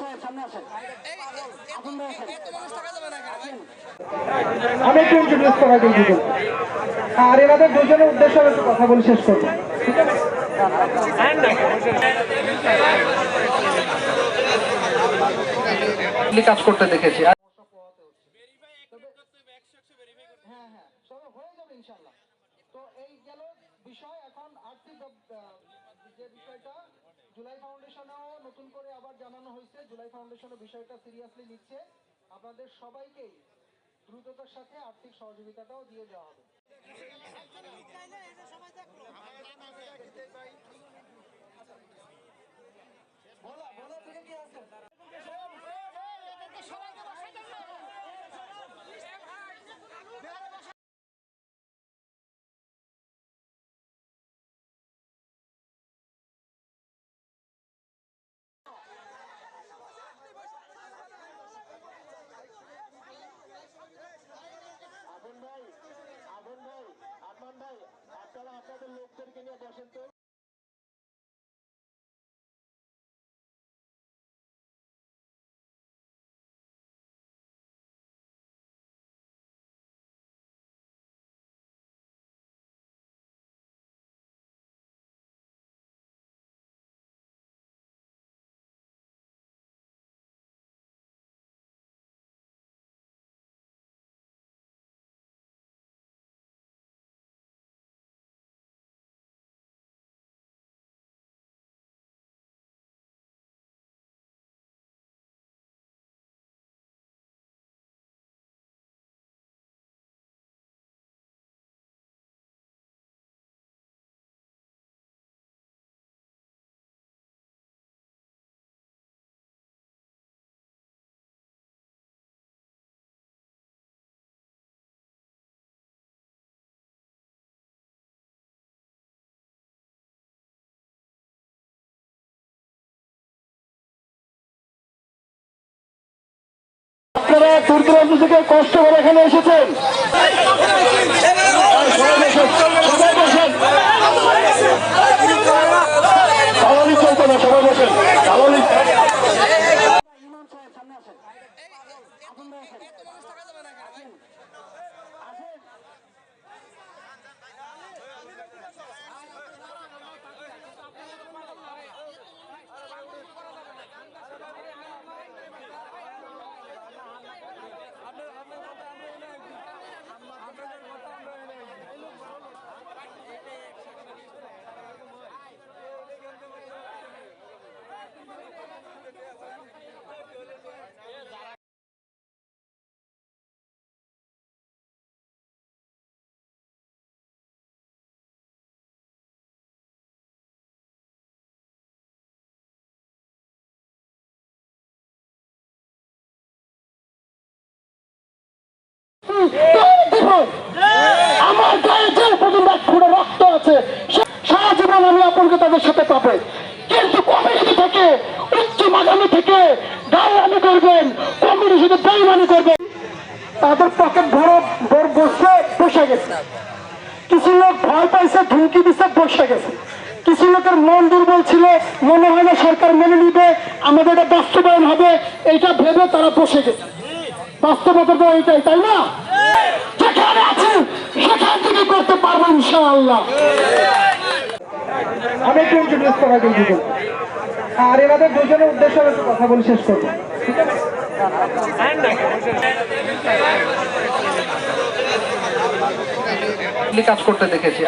অনেক সামনে আসেন। আসুন আর এনাদের দুজনের উদ্দেশ্য আমি কথা বলে শেষ করব। কাজ করতে দেখেছি। হ্যাঁ, হ্যাঁ, বিষয় এখন আর্থিক যে বিষয়টা জুলাই ফাউন্ডেশনেও নতুন করে আবার জানানো হয়েছে। জুলাই ফাউন্ডেশনও বিষয়টা সিরিয়াসলি নিচ্ছে। আপনাদের সবাইকেই দ্রুততার সাথে আর্থিক সহযোগিতাটাও দিয়ে দেওয়া হবে। আপনারা দূর দূরান্ত থেকে কষ্ট করে এখানে এসেছেন। সবাই বসেন। তাদের সাথে পাবে। কিন্তু কমিউনিটি থেকে উচ্চ মাগামি থেকে গায়ে করবেন কমিউনিটি সাথে বেইমানি করবেন। তাদের পকেট ভরে বসে বসে গেছে। কিছু লোক ভয় পাইছে ধুমকি দিচ্ছে বসে গেছে। কিছু লোকের মন দুর্বল ছিল, মনে হয় না সরকার মেনে নিবে, আমাদের এটা বাস্তবায়ন হবে, এইটা ভেবে তারা বসে গেছে। বাস্তবতা তো এইটাই, তাই না? যেখানে আছি, সেখান থেকে করতে পারব ইনশাআল্লাহ। একটু ইন্ট্রোডিউস করা কিন্তু আর এনাদের দুজনের উদ্দেশ্যে আমি কথা বলে শেষ করব। কাজ করতে দেখেছি।